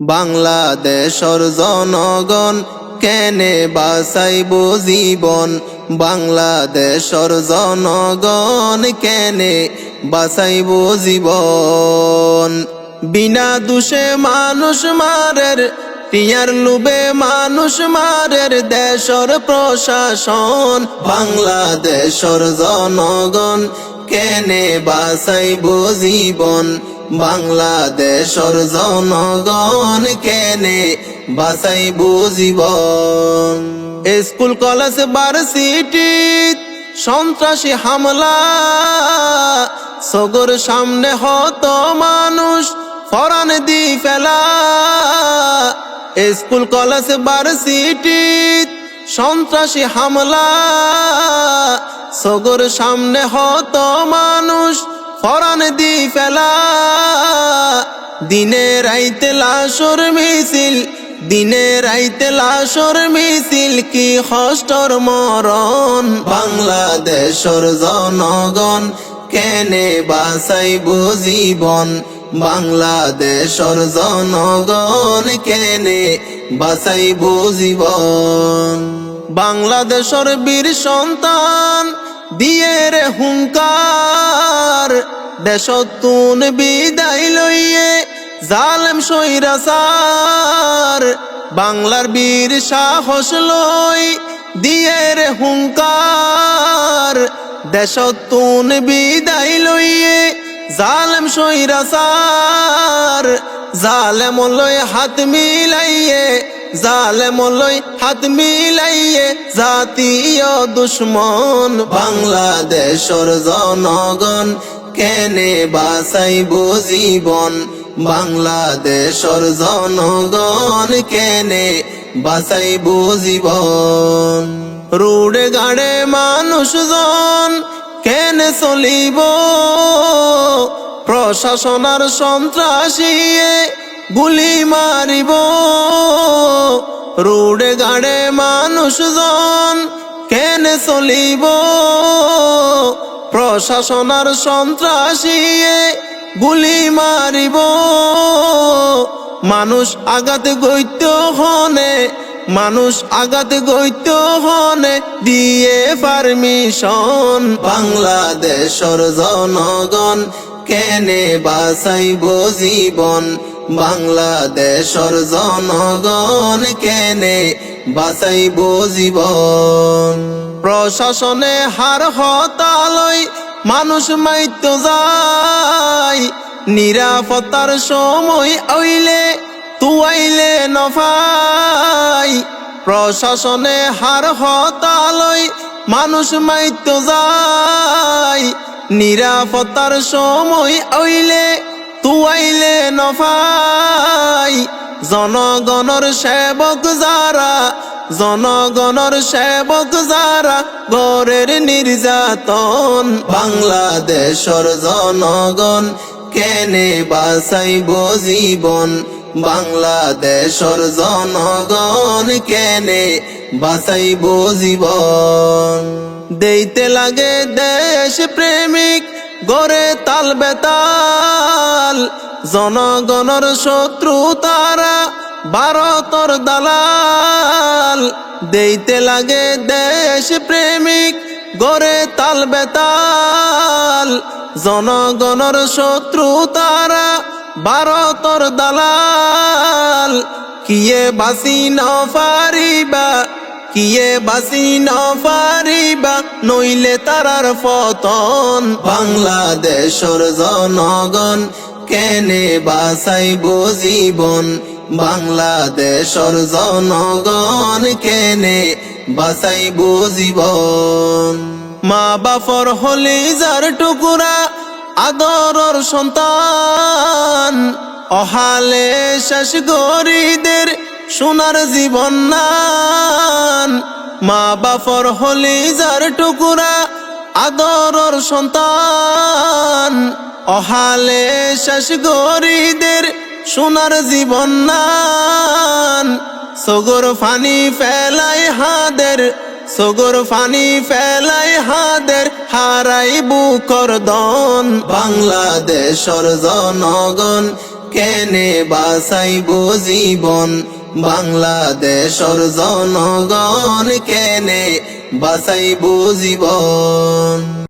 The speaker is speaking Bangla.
বাংলাদেশর জনগণ কেনে বাসাইব জীবন? বাংলাদেশর জনগণ কেনে বাসাইব জীবন? বিনা দোষে মানুষ মারের, টিয়ার লুবে মানুষ মারের দেশর প্রশাসন। বাংলাদেশর জনগণ কেনে বাসাইব জীবন? বাংলাদেশর জনগণ কেনে বাসাইব জীবন স্কুল, কলেজ, ভার্সিটি, সন্ত্রাসী হামলা, সগর সামনে হত মানুষ, ফরান দি ফেলা। স্কুল, কলেজ, ভার্সিটি, সন্ত্রাসী হামলা, সগর সামনে হত মানুষ ফরান দি ফেলা। দিনে রাইতে লাশর মিছিল, দিনে রাইতে লাশর মিছিল, কি হষ্টর মরণ। বাংলাদেশর জনগণ কেনে বাসাইব জীবন? বাংলাদেশর জনগণ কেনে বাসাইব জীবন? বাংলাদেশর বীর সন্তান দিয়ে রে হুঙ্কার দেশতুন বিদায় লইয়ে জালেম সৈরাসার বাংলার বীর সাহস লই দিয়ে রে হুঙ্কার দেশতুন বিদায় লইয়ে জালেম সৈরাসার জালেম লই হাত মিলাইয়ে জালেম লই হাত মিলাইয়ে জাতীয় দুশ্মন বাংলাদেশর জনগণ কেনে বাসাইব জীবন? বাংলাদেশর জনগণ কেনে বাসাইব জীবন? রুড়ে গাড়ে মানুষজন কেনে চলিব? প্রশাসনার সন্ত্রাসীয়ে গুলি মারিব। রুড়ে গাড়ে মানুষজন কেনে চলিব। প্রশাসনার সন্ত্রাসীয়ে গুলি মারিব। মানুষ আঘাত গৈত্য হনে, মানুষ আঘাত গৈত্য হনে, দিয়ে পারমিশন বাংলাদেশর জনগণ কেনে বাসাইব জীবন। বাংলাদেশর জনগণ কেনে বাসাইব জীবন? প্রশাসনে হার হতালয়, মানুষ মাইত যায়। নিরাপত্তার সময় আইলে তুয়াইলে নফাই। প্রশাসনে হার হতালয়, মানুষ মাইত যায়। নিরাপত্তার সময় আইলে তুয়াইলে নফাই জনগণর সেবক যারা, জনগণর সেবক যারা গরের নির্যাতন বাংলাদেশর জনগণ কেনে বাসাইব জীবন? বাংলাদেশর জনগণ কেনে বাসাইব জীবন? দেইতে লাগে দেশ প্রেমিক, গড়ে তাল বেতাল। জনগণর শত্রু তারা ভারতর দালাল। দেইতে লাগে দেশ প্রেমিক, গড়ে তাল বেতাল। জনগণর শত্রু তারা ভারতর দালাল। কিয়ে বাসি ন পারিবা কিয়ে বাসি ন পারিবা নইলে তারার পতন। বাংলাদেশর জনগণ কেনে বাসাইব জীবন? বাংলাদেশর জনগণ কেনে বাসাইব জীবন? মা বাপর হলি যার টুকুরা আদরর সন্তান, অহালে শেষ গরিদের সোনার জীবন নান। মা বাপর হলি যার টুকুরা আদরর সন্তান অহালে শেষ গরিদের সোনার জীবন নান। সগর ফানি ফেলাই হাদের, সগর ফানি ফেলাই হাদের, হারাই বুকর দন। বাংলাদেশর জনগণ কেনে বাসাইব জীবন? বাংলাদেশর জনগণ কেনে বাসাইব জীবন?